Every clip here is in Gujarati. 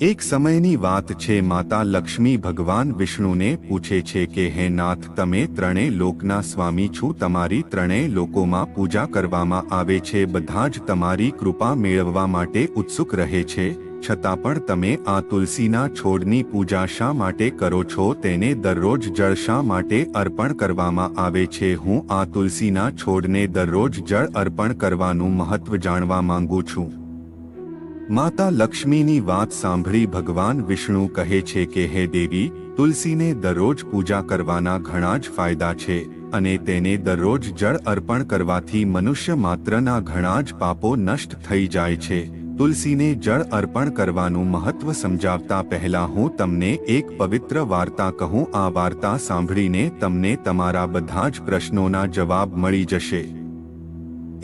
એક સમયની વાત છે, માતા લક્ષ્મી ભગવાન વિષ્ણુને પૂછે છે કે, હે નાથ, તમે ત્રણેય લોકના સ્વામી છું? તમારી ત્રણેય લોકોમાં પૂજા કરવામાં આવે છે. બધા જ તમારી કૃપા મેળવવા માટે ઉત્સુક રહે છે. છતાં પણ તમે આ તુલસીના છોડની પૂજા શા માટે કરો છો? તેને દરરોજ જળ શા માટે અર્પણ કરવામાં આવે છે? હું આ તુલસીના છોડને દરરોજ જળ અર્પણ કરવાનું મહત્વ જાણવા માંગુ છું. માતા લક્ષ્મીની વાત સાંભળી ભગવાન વિષ્ણુ કહે છે કે, હે દેવી, તુલસીને દરરોજ પૂજા કરવાના ઘણા જ ફાયદા છે અને તેને દરરોજ જળ અર્પણ કરવાથી મનુષ્ય માત્રના ઘણા જ પાપો નષ્ટ થઈ જાય છે. તુલસીને જળ અર્પણ કરવાનું મહત્વ સમજાવતા પહેલા હું તમને એક પવિત્ર વાર્તા કહું. આ વાર્તા સાંભળીને તમને તમારા બધા જ પ્રશ્નોના જવાબ મળી જશે.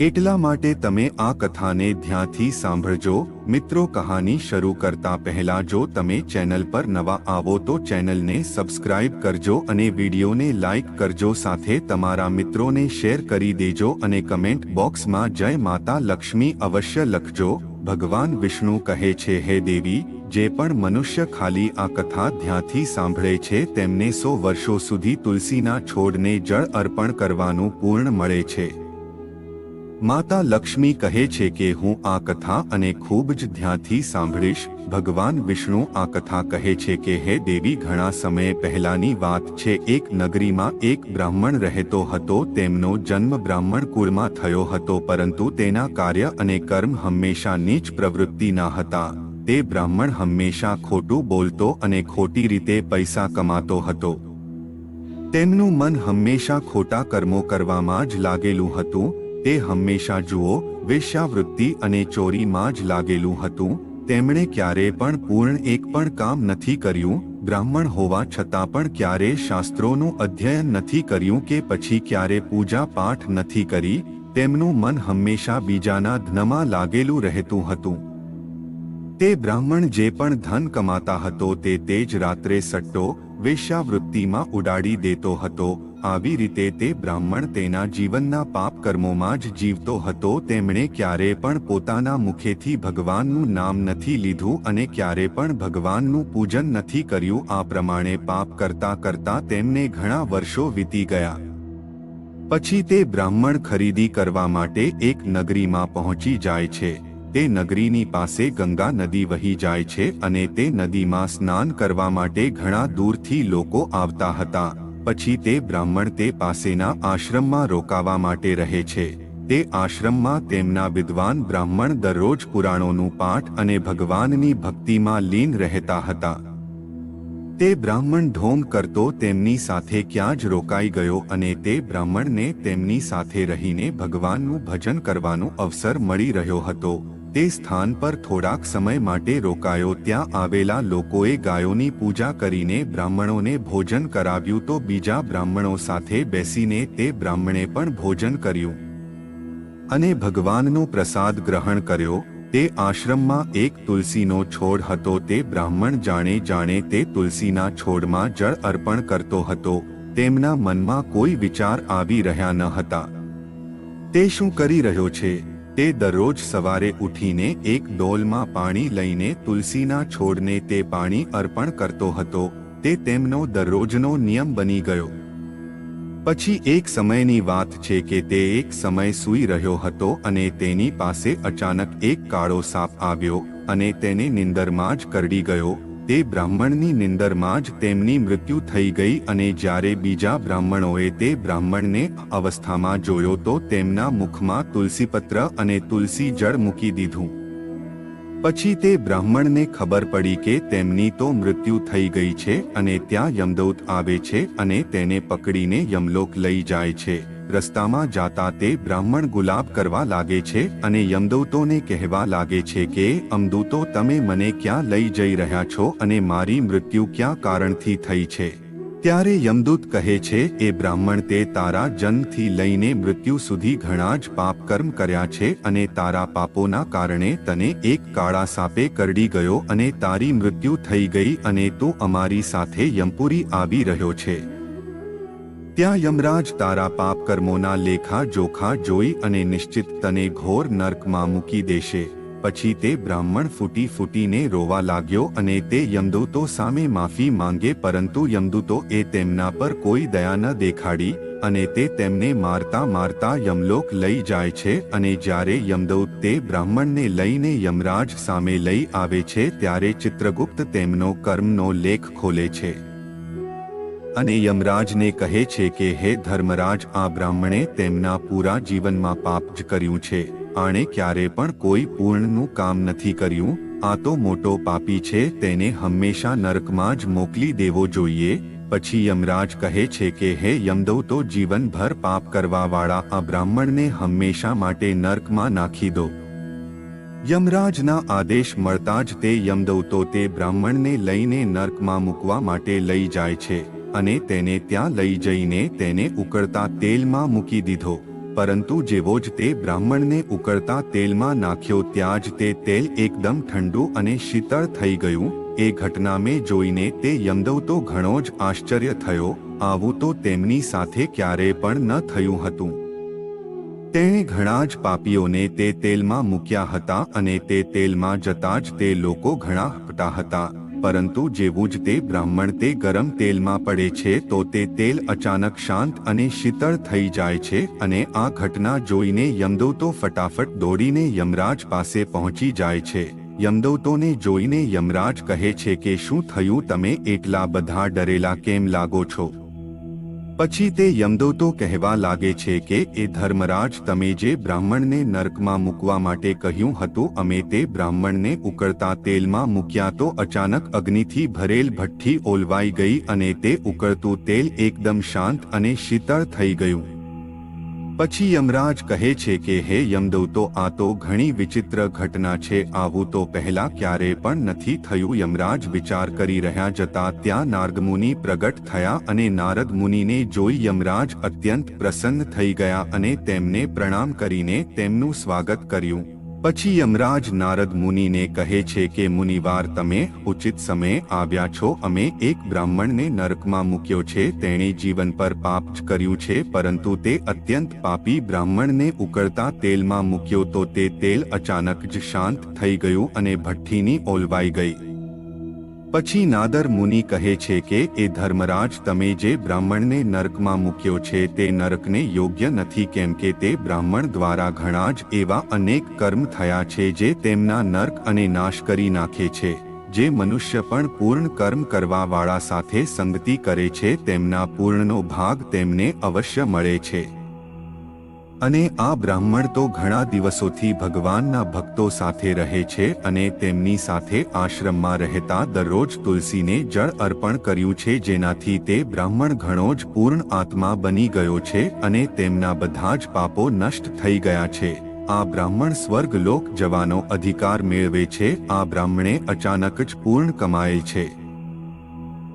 એટલા માટે તમે આ કથાને ધ્યાનથી સાંભળજો. મિત્રો, કહાની શરૂ કરતા પહેલા જો તમે ચેનલ પર નવા આવો તો ચેનલને સબસ્ક્રાઇબ કરજો અને વિડીયોને લાઇક કરજો. સાથે તમારા મિત્રોને શેર કરી દેજો અને કમેન્ટ બોક્સમાં જય માતા લક્ષ્મી અવશ્ય લખજો. ભગવાન વિષ્ણુ કહે છે, હે દેવી, જે પણ મનુષ્ય ખાલી આ કથા ધ્યાંથી સાંભળે છે, તેમને સો વર્ષો સુધી તુલસીના છોડને જળ અર્પણ કરવાનું પૂર્ણ મળે છે. માતા લક્ષ્મી કહે છે કે હું આ કથા અને ખૂબ જ ધ્યાનથી સાંભળીશ. ભગવાન વિષ્ણુ આ કથા કહે છે કે, હે દેવી, ઘણા સમય પહેલાની વાત છે. એક નગરીમાં એક બ્રાહ્મણ રહેતો હતો. તેમનો જન્મ બ્રાહ્મણ કુળમાં થયો હતો, પરંતુ તેના કાર્ય અને કર્મ હંમેશા નીચ પ્રવૃત્તિના હતા. તે બ્રાહ્મણ હંમેશા ખોટું બોલતો અને ખોટી રીતે પૈસા કમાતો હતો. તેમનું મન હંમેશા ખોટા કર્મો કરવામાં જ લાગેલું હતું. તે હંમેશા જુઓ, વેશ્યાવૃત્તિ અને ચોરીમાં જ લાગેલું હતું, તેમણે ક્યારે પણ પૂર્ણ એક પણ કામ નથી કર્યું, બ્રાહ્મણ હોવા છતાં પણ ક્યારે શાસ્ત્રોનું અધ્યયન નથી કર્યું કે પછી ક્યારે પૂજા પાઠ નથી કરી, તેમનું મન હંમેશા બીજાના ધનમાં લાગેલું રહેતું હતું. તે બ્રાહ્મણ જે પણ ધન કમાતા હતો તે તે જ રાત્રે સટ્ટો વેશ્યાવૃત્તિમાં ઉડાડી દેતો હતો. આવી રીતે તે બ્રાહ્મણ તેના જીવનના પાપ કર્મોમાં જ જીવતો હતો. તેમણે ક્યારે પણ પોતાના મુખેથી ભગવાનનું નામ નથી લીધું અને ક્યારે પણ ભગવાનનું પૂજન નથી કર્યું. આ પ્રમાણે પાપ કરતા કરતા તેમને ઘણા વર્ષો વીતી ગયા. પછી તે બ્રાહ્મણ ખરીદી કરવા માટે એક નગરીમાં પહોંચી જાય છે. તે નગરીની પાસે ગંગા નદી વહી જાય છે અને તે નદીમાં સ્નાન કરવા માટે ઘણા દૂરથી લોકો આવતા હતા. પછી તે બ્રાહ્મણ તે પાસેના આશ્રમમાં રોકાવા માટે રહે છે. તે આશ્રમમાં તેમના વિદ્વાન બ્રાહ્મણ દરરોજ પુરાણોનું પાઠ અને ભગવાનની ભક્તિમાં લીન રહેતા હતા. તે બ્રાહ્મણ ઢોંગ કરતો તેમની સાથે ક્યાં જ રોકાઈ ગયો અને તે બ્રાહ્મણને તેમની સાથે રહીને ભગવાનનું ભજન કરવાનો અવસર મળી રહ્યો હતો. તે સ્થાન પર થોડાક સમય માટે રોકાયો. ત્યાં આવેલા લોકોએ ગાયોની પૂજા કરીને બ્રાહ્મણોને ભોજન કરાવ્યું તો બીજા બ્રાહ્મણો સાથે બેસીને તે બ્રાહ્મણે પણ ભોજન કર્યું. અને ભગવાનનો પ્રસાદ ગ્રહણ કર્યો. તે આશ્રમમાં એક તુલસીનો છોડ હતો. તે બ્રાહ્મણ જાણે જાણે તે તુલસીના છોડમાં જળ અર્પણ કરતો હતો. તેમના મનમાં કોઈ વિચાર આવી રહ્યા ન હતા. તે શું કરી રહ્યો છે? તે દરરોજ સવારે ઉઠીને એક ડોલમાં પાણી લઈને તુલસીના છોડને તે પાણી અર્પણ કરતો હતો. તે તેમનો દરરોજનો નિયમ બની ગયો. પછી એક સમયની વાત છે કે તે એક સમય સૂઈ રહ્યો હતો અને તેની પાસે અચાનક એક કાળો સાપ આવ્યો અને તેને નિંદરમાં જ કરડી ગયો. તે બ્રાહ્મણની નિંદરમાં જ તેમની મૃત્યુ થઈ ગઈ અને જ્યારે બીજા બ્રાહ્મણોએ તે બ્રાહ્મણને અવસ્થામાં જોયો તો તેમના મુખમાં તુલસીપત્ર અને તુલસી જળ મૂકી દીધું. પછી તે બ્રાહ્મણને ખબર પડી કે તેમની તો મૃત્યુ થઈ ગઈ છે અને ત્યાં યમદૌત આવે છે અને તેને પકડીને યમલોક લઈ જાય છે. રસ્તામાં જાતા તે બ્રાહ્મણ ગુલાબ કરવા લાગે છે અને યમદૂતોને કહેવા લાગે છે કે, અમદૂતો, તમે મને ક્યાં લઈ જઈ રહ્યા છો અને મારી મૃત્યુ ક્યાં કારણથી થઈ છે? ત્યારે યમદૂત કહે છે, એ બ્રાહ્મણ તે તારા જન્મથી લઈને મૃત્યુ સુધી ઘણા જ પાપ કર્મ કર્યા છે અને તારા પાપોના કારણે તને એક કાળા સાપે કરડી ગયો અને તારી મૃત્યુ થઈ ગઈ અને તું અમારી સાથે યમપુરી આવી રહ્યો છે. ત્યાં યમરાજ તારા પાપ કર્મોના લેખા જોખા જોઈ અને નિશ્ચિત તને ઘોર નર્કમાં મૂકી દેશે. પછી તે બ્રાહ્મણ ફૂટી ફૂટીને રોવા લાગ્યો અને તે યમદૂતો સામે માફી માંગે પરંતુ યમદૂતો એ તેમના પર કોઈ દયા ન દેખાડી અને તે તેમને મારતા મારતા યમલોક લઈ જાય છે અને જ્યારે યમદૂત તે બ્રાહ્મણને લઈને યમરાજ સામે લઈ આવે છે ત્યારે ચિત્રગુપ્ત તેમનો કર્મનો લેખ ખોલે છે. અને યમરાજને કહે છે કે, હે ધર્મરાજ, આ બ્રાહ્મણે તેમના પૂરા જીવનમાં પાપ જ કર્યું છે. આણે ક્યારે પણ કોઈ પૂર્ણનું કામ નથી કર્યું. આ તો મોટો પાપી છે, તેને હંમેશા નરકમાં જ મોકલી દેવો જોઈએ પછી યમરાજ કહે છે કે, હે યમદૌતો જીવનભર પાપ કરવાવાળા આ બ્રાહ્મણને હંમેશા માટે નર્કમાં નાખી દો યમરાજના આદેશ મળતા જ તે યમદૌતો તે બ્રાહ્મણને લઈને નર્કમાં મૂકવા માટે લઈ જાય છે. અને તેને ત્યાં લઈ જઈને તેને ઉકળતા તેલમાં મૂકી દીધો. પરંતુ જેવો જ તે બ્રાહ્મણને ઉકળતા તેલમાં નાખ્યો ત્યાં જ તે તેલ એકદમ ઠંડુ અને શીતળ થઈ ગયું. એ ઘટના મેં જોઈને તે યમદવ તો ઘણો જ આશ્ચર્ય થયો. આવું તો તેમની સાથે ક્યારેય પણ ન થયું હતું. તેણે ઘણા જ પાપીઓને તે તેલમાં મૂક્યા હતા અને તે તેલમાં જતા જ તે લોકો ઘણા હકતા હતા. પરંતુ જેવું જ તે બ્રાહ્મણ તે ગરમ તેલમાં પડે છે, તો તે તેલ અચાનક શાંત અને શીતળ થઈ જાય છે અને આ ઘટના જોઈને યમદૂતો ફટાફટ દોડીને યમરાજ પાસે પહોંચી જાય છે. યમદૂતોને જોઈને યમરાજ કહે છે કે શું થયું, તમે એટલા બધા ડરેલા કેમ લાગો છો? પછી તે યમદૂતો કહેવા લાગે છે કે, એ ધર્મરાજ, તમે જે બ્રાહ્મણને નર્કમાં મૂકવા માટે કહ્યું હતું, અમે તે બ્રાહ્મણને ઉકળતા તેલમાં મૂક્યા તો અચાનક અગ્નિથી ભરેલ ભઠ્ઠી ઓલવાઈ ગઈ અને તે ઉકળતું તેલ એકદમ શાંત અને શીતળ થઈ ગયું. પછી યમરાજ કહે છે કે, હે યમદૂતો આ તો ઘણી વિચિત્ર ઘટના છે. આવું તો પહેલા ક્યારે પણ નથી થયું. યમરાજ વિચાર કરી રહ્યા જતા ત્યાં નારદમુનિ પ્રગટ થયા અને નારદ મુનિને જોઈ યમરાજ અત્યંત પ્રસન્ન થઈ ગયા અને તેમને પ્રણામ કરીને તેમનું સ્વાગત કર્યું. પછી યમરાજ નારદ મુનિને કહે છે કે, મુનિવાર, તમે ઉચિત સમયે આવ્યા છો. અમે એક બ્રાહ્મણને નરકમાં મૂક્યો છે. તેણે જીવન પર પાપ જ કર્યું છે, પરંતુ તે અત્યંત પાપી બ્રાહ્મણને ઉકળતા તેલમાં મૂક્યો તો તે તેલ અચાનક જ શાંત થઈ ગયું અને ભઠ્ઠીની ઓલવાઈ ગઈ. પછી નાદર મુનિ કહે છે કે, એ ધર્મરાજ, તમે જે બ્રાહ્મણને નરકમાં મૂક્યો છે, તે નરકને યોગ્ય નથી, કેમ કે તે બ્રાહ્મણ દ્વારા ઘણા જ એવા અનેક કર્મ થયા છે જે તેમના નર્ક અને નાશ કરી નાખે છે, જે મનુષ્ય પણ પૂર્ણ કર્મ કરવાવાળા સાથે સંગતિ કરે છે, તેમના પૂર્ણનો ભાગ તેમને અવશ્ય મળે છે. અને આ બ્રાહ્મણ તો ઘણા દિવસોથી ભગવાનના ભક્તો સાથે રહે છે અને તેમની સાથે આશ્રમમાં રહેતા દરરોજ તુલસીને જળ અર્પણ કર્યું છે જેનાથી તે બ્રાહ્મણ ઘણો જ પૂર્ણ આત્મા બની ગયો છે અને તેમના બધા જ પાપો નષ્ટ થઈ ગયા છે. આ બ્રાહ્મણ સ્વર્ગલોક જવાનો અધિકાર મેળવે છે. આ બ્રાહ્મણે અચાનક જ પૂર્ણ કમાયેલ છે.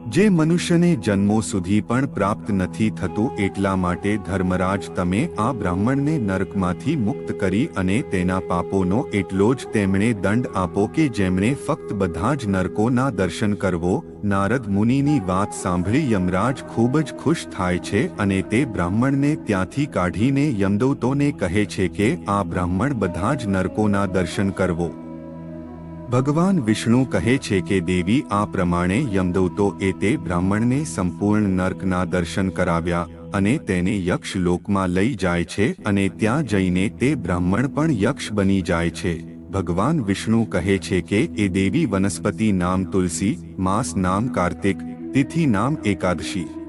જે મનુષ્યને જન્મો સુધી પણ પ્રાપ્ત નથી થતું એટલા માટે ધર્મરાજ તમે આ બ્રાહ્મણને નરકમાંથી મુક્ત કરી અને તેના પાપોનો એટલો જ તેમણે દંડ આપો કે જેમણે ફક્ત બધા જ નરકોના દર્શન કરવો, નારદ મુનિની વાત સાંભળી યમરાજ ખૂબ જ ખુશ થાય છે અને તે બ્રાહ્મણને ત્યાંથી કાઢીને યમદૂતોને કહે છે કે આ બ્રાહ્મણ બધા જ નરકોના દર્શન કરવો. ભગવાન વિષ્ણુ કહે છે કે દેવી આ પ્રમાણે યમદૌતો એ તે બ્રાહ્મણને સંપૂર્ણ નર્કના દર્શન કરાવ્યા અને તેને યક્ષ લોકમાં લઈ જાય છે અને ત્યાં જઈને તે બ્રાહ્મણ પણ યક્ષ બની જાય છે. ભગવાન વિષ્ણુ કહે છે કે એ દેવી વનસ્પતિ નામ તુલસી, માસ નામ કાર્તિક, તિથિ નામ એકાદશી.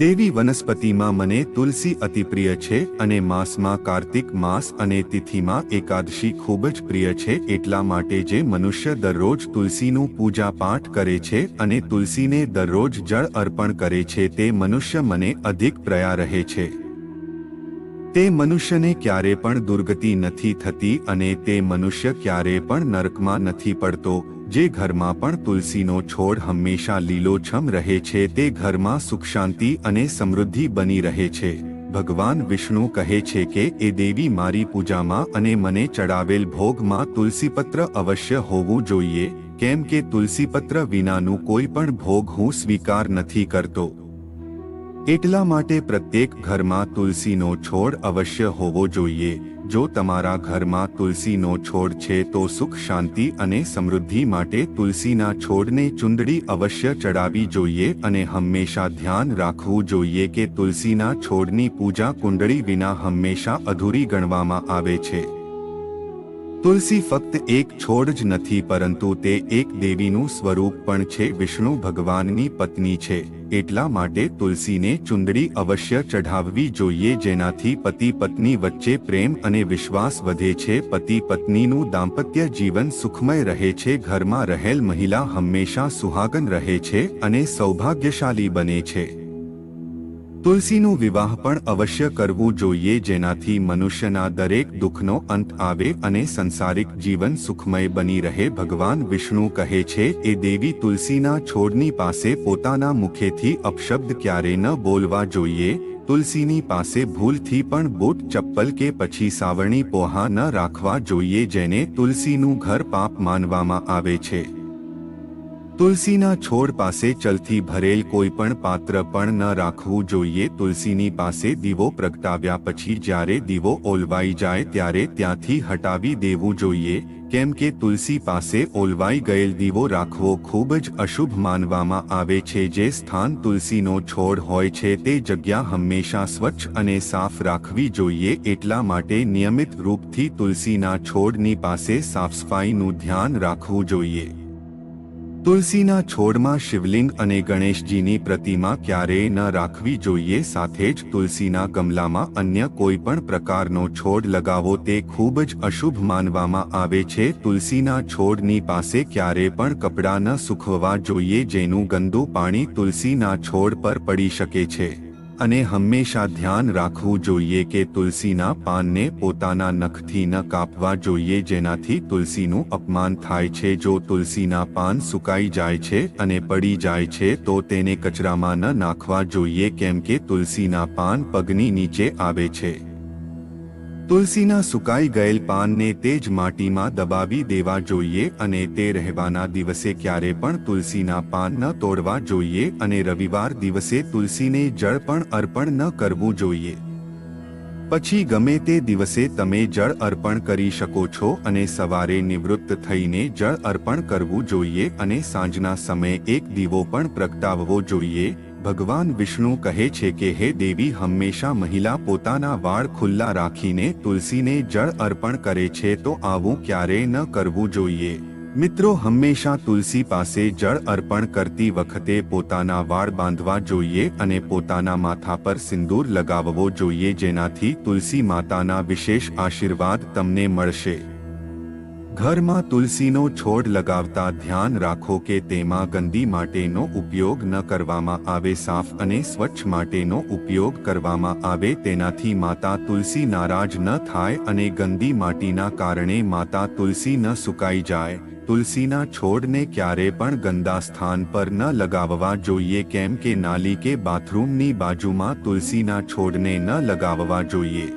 દેવી વનસ્પતિમાં મને તુલસી અતિ પ્રિય છે અને માસમાં કાર્તિક માસ અને તિથિમાં એકાદશી ખૂબ જ પ્રિય છે એટલા માટે જે મનુષ્ય દરરોજ તુલસીનું પૂજા પાઠ કરે છે અને તુલસીને દરરોજ જળ અર્પણ કરે છે તે મનુષ્ય મને અધિક પ્રયા રહે છે. તે મનુષ્યને ક્યારે પણ દુર્ગતિ નથી થતી અને તે મનુષ્ય ક્યારે પણ નરકમાં નથી પડતો. જે ઘરમાં પણ તુલસીનો છોડ હંમેશા લીલોછમ રહે છે, તે ઘરમાં સુખ શાંતિ અને સમૃદ્ધિ બની રહે છે. ભગવાન વિષ્ણુ કહે છે કે, એ દેવી મારી પૂજામાં અને મને ચડાવેલ ભોગમાં તુલસીપત્ર અવશ્ય હોવું જોઈએ, કેમ કે તુલસીપત્ર વિનાનું કોઈ પણ ભોગ હું સ્વીકાર નથી કરતો. એટલા માટે પ્રત્યેક ઘરમાં તુલસીનો છોડ અવશ્ય હોવો જોઈએ. જો તમારા ઘરમાં તુલસીનો છોડ છે તો સુખ, શાંતિ અને સમૃદ્ધિ માટે તુલસીના છોડને ચુંદડી અવશ્ય ચડાવી જોઈએ અને હંમેશા ધ્યાન રાખવું જોઈએ કે તુલસીના છોડની પૂજા કુંડળી વિના હંમેશા અધૂરી ગણવામાં આવે છે. તુલસી ફક્ત એક છોડ જ નથી, પરંતુ તે એક દેવીનું સ્વરૂપ પણ છે, વિષ્ણુ ભગવાનની પત્ની છે. એટલા માટે તુલસીને ચુંદડી અવશ્ય ચઢાવવી જોઈએ જેનાથી પતિ પત્ની વચ્ચે પ્રેમ અને વિશ્વાસ વધે છે. પતિ પત્નીનું દાંપત્ય જીવન સુખમય રહે છે. ઘરમાં રહેલ મહિલા હંમેશા સુહાગન રહે છે અને સૌભાગ્યશાળી બને છે. તુલસીનું વિવાહ પણ અવશ્ય કરવું જોઈએ જેનાથી મનુષ્યના દરેક દુઃખનો અંત આવે અને સંસારિક જીવન સુખમય બની રહે. ભગવાન વિષ્ણુ કહે છે, એ દેવી તુલસીના છોડની પાસે પોતાના મુખેથી અપશબ્દ ક્યારે ન બોલવા જોઈએ. તુલસીની પાસે ભૂલથી પણ બૂટ, ચપ્પલ કે પછી સાવરણી પોહા ન રાખવા જોઈએ જેને તુલસીનું ઘર પાપ માનવામાં આવે છે. તુલસીના છોડ પાસે ચલથી ભરેલ કોઈ પણ પાત્ર પણ ન રાખવું જોઈએ. તુલસીની પાસે દીવો પ્રગટાવ્યા પછી જ્યારે દીવો ઓલવાઈ જાય ત્યારે ત્યાંથી હટાવી દેવું જોઈએ. કેમ કે તુલસી પાસે ઓલવાઈ ગયેલ દીવો રાખવો ખૂબ જ અશુભ માનવામાં આવે છે. જે સ્થાન તુલસીનો છોડ હોય છે તે જગ્યા હંમેશા સ્વચ્છ અને સાફ રાખવી જોઈએ. એટલા માટે નિયમિત રૂપથી તુલસીના છોડની પાસે સાફસફાઈનું ધ્યાન રાખવું જોઈએ. તુલસીના છોડમાં શિવલિંગ અને ગણેશજીની પ્રતિમા ક્યારેય ન રાખવી જોઈએ. સાથે જ તુલસીના ગમલામાં અન્ય કોઈ પણ પ્રકારનો છોડ લગાવો તે ખૂબ જ અશુભ માનવામાં આવે છે. તુલસીના છોડની પાસે ક્યારે પણ કપડાં ન સૂકવવા જોઈએ જેનું ગંદુ પાણી તુલસીના છોડ પર પડી શકે છે. અને હંમેશા ધ્યાન રાખવું જોઈએ કે તુલસીના પાનને પોતાના નખથી ન કાપવા જોઈએ જેનાથી તુલસીનું અપમાન થાય છે. જો તુલસીના પાન સુકાઈ જાય છે અને પડી જાય છે, તો તેને કચરામાં ન નાખવા જોઈએ કેમ કે તુલસીના પાન પગની નીચે આવે છે. તુલસીના સુકાઈ ગયેલ પાનને તે જ માટીમાં દબાવી દેવા જોઈએ અને તે રહેવાના દિવસે ક્યારે પણ તુલસીના પાન ન તોડવા જોઈએ અને રવિવાર દિવસે તુલસીને જળ પણ અર્પણ ન કરવું જોઈએ. પછી ગમે તે દિવસે તમે જળ અર્પણ કરી શકો છો અને સવારે નિવૃત્ત થઈને જળ અર્પણ કરવું જોઈએ અને સાંજના સમયે એક દીવો પણ પ્રગટાવવો જોઈએ. ભગવાન વિષ્ણુ કહે છે કે, હે દેવી, હંમેશા મહિલા પોતાના વાળ ખુલ્લા રાખીને તુલસીને જળ અર્પણ કરે છે, તો આવું ક્યારેય ન કરવું જોઈએ. મિત્રો, હંમેશા તુલસી પાસે જળ અર્પણ કરતી વખતે પોતાના વાળ બાંધવા જોઈએ અને પોતાના માથા પર સિંદૂર લગાવવો જોઈએ, જેનાથી તુલસી માતાના વિશેષ આશીર્વાદ તમને મળશે. ઘરમાં તુલસીનો છોડ લગાવતા ધ્યાન રાખો કે તેમાં ગંદી માટેનો ઉપયોગ ન કરવામાં આવે, સાફ અને સ્વચ્છ માટેનો ઉપયોગ કરવામાં આવે. તેનાથી માતા તુલસી નારાજ ન થાય અને ગંદી માટીના કારણે માતા તુલસી ન સુકાઈ જાય. તુલસીના છોડને ક્યારે પણ ગંદા સ્થાન પર ન લગાવવા જોઈએ, કેમ કે નાલી કે બાથરૂમની બાજુમાં તુલસીના છોડને ન લગાવવા જોઈએ.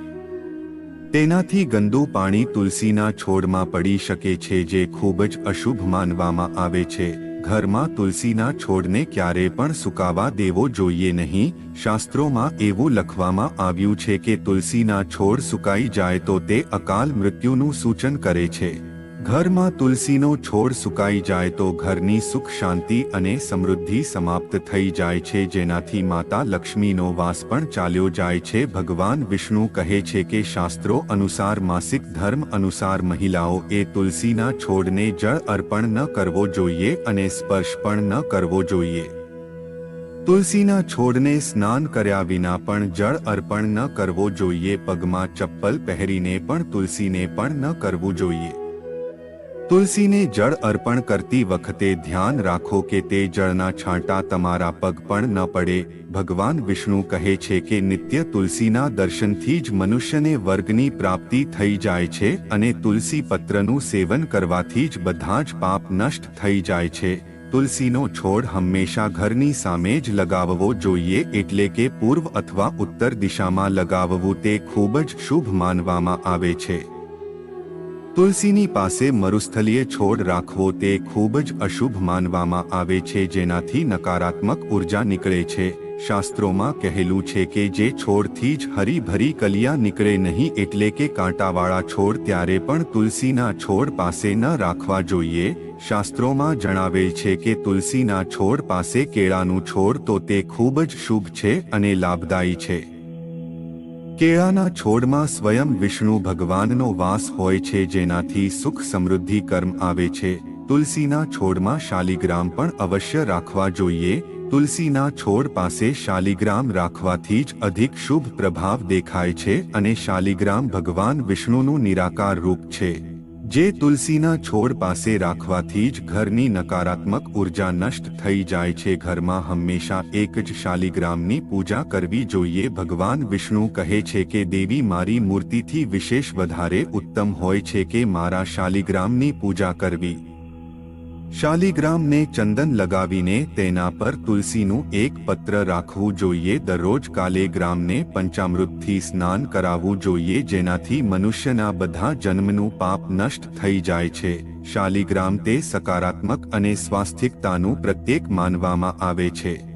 તેનાથી ગંદુ પાણી તુલસીના છોડમાં પડી શકે છે જે ખૂબ જ અશુભ માનવામાં આવે છે. ઘરમાં તુલસીના છોડને ક્યારે પણ સુકાવા દેવો જોઈએ નહીં. શાસ્ત્રોમાં એવું લખવામાં આવ્યું છે કે તુલસીના છોડ સુકાઈ જાય તો તે અકાલ મૃત્યુનું સૂચન કરે છે. ઘરમાં તુલસીનો છોડ સુકાઈ જાય તો ઘરની સુખ શાંતિ અને સમૃદ્ધિ સમાપ્ત થઈ જાય છે, જેનાથી માતા લક્ષ્મીનો વાસ પણ ચાલ્યો જાય છે. ભગવાન વિષ્ણુ કહે છે કે શાસ્ત્રો અનુસાર માસિક ધર્મ અનુસાર મહિલાઓ એ તુલસીના છોડને જળ અર્પણ ન કરવો જોઈએ અને સ્પર્શ પણ ન કરવો જોઈએ. તુલસીના છોડને સ્નાન કર્યા વિના પણ જળ અર્પણ ન કરવો જોઈએ. પગમાં ચપ્પલ પહેરીને પણ તુલસીને પણ ન કરવું જોઈએ. તુલસીને જળ અર્પણ કરતી વખતે ધ્યાન રાખો કે તે જળના છાંટા તમારા પગ પણ ન પડે. ભગવાન વિષ્ણુ કહે છે કે નિત્ય તુલસીના દર્શનથી જ મનુષ્યને વર્ગની પ્રાપ્તિ થઈ જાય છે અને તુલસી પત્રનું સેવન કરવાથી જ બધા જ પાપ નષ્ટ થઈ જાય છે. તુલસીનો છોડ હંમેશા ઘરની સામે જ લગાવવો જોઈએ એટલે કે પૂર્વ અથવા ઉત્તર દિશામાં લગાવવું તે ખૂબ જ શુભ માનવામાં આવે છે. તુલસીની પાસે મરુસ્થલીય છોડ રાખવો તે ખૂબ જ અશુભ માનવામાં આવે છે, જેનાથી નકારાત્મક ઊર્જા નીકળે છે. શાસ્ત્રોમાં કહેલું છે કે જે છોડથી જ હરીભરી કલિયા નીકળે નહીં એટલે કે કાંટાવાળા છોડ ત્યારે પણ તુલસીના છોડ પાસે ન રાખવા જોઈએ. શાસ્ત્રોમાં જણાવેલ છે કે તુલસીના છોડ પાસે કેળાનું છોડ તો તે ખૂબ જ શુભ છે અને લાભદાયી છે. કેળાના છોડમાં સ્વયં વિષ્ણુ ભગવાનનો વાસ હોય છે, જેનાથી સુખ સમૃદ્ધિ કર્મ આવે છે. તુલસીના છોડમાં શાલિગ્રામ પણ અવશ્ય રાખવા જોઈએ. તુલસીના છોડ પાસે શાલિગ્રામ રાખવાથી જ અધિક શુભ પ્રભાવ દેખાય છે અને શાલિગ્રામ ભગવાન વિષ્ણુનું નિરાકાર રૂપ છે. જે તુલસીના છોડ પાસે રાખવાથી જ ઘરની નકારાત્મક ઊર્જા નષ્ટ થઈ જાય છે. ઘરમાં હંમેશા એક જ શાલિગ્રામની પૂજા કરવી જોઈએ. ભગવાન વિષ્ણુ કહે છે કે દેવી મારી મૂર્તિથી વિશેષ વધારે ઉત્તમ હોય છે કે મારા શાલિગ્રામની પૂજા કરવી. શાલિગ્રામને ચંદન લગાવીને તેના પર તુલસીનું એક પત્ર રાખવું જોઈએ. દરરોજ કાલે ગ્રામને પંચામૃતથી સ્નાન કરાવવું જોઈએ, જેનાથી મનુષ્યના બધા જન્મનું પાપ નષ્ટ થઈ જાય છે. શાલિગ્રામ તે સકારાત્મક અને સ્વાસ્થિકતાનું પ્રત્યેક માનવામાં આવે છે.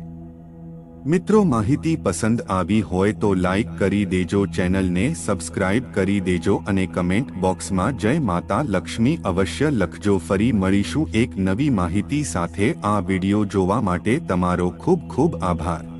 મિત્રો માહિતી પસંદ આવી હોય તો લાઈક કરી દેજો, ચેનલને સબસ્ક્રાઇબ કરી દેજો અને કમેન્ટ બોક્સમાં જય માતા લક્ષ્મી અવશ્ય લખજો. ફરી મળીશું એક નવી માહિતી સાથે આ વિડિયો જોવા માટે તમારો ખૂબ ખૂબ આભાર.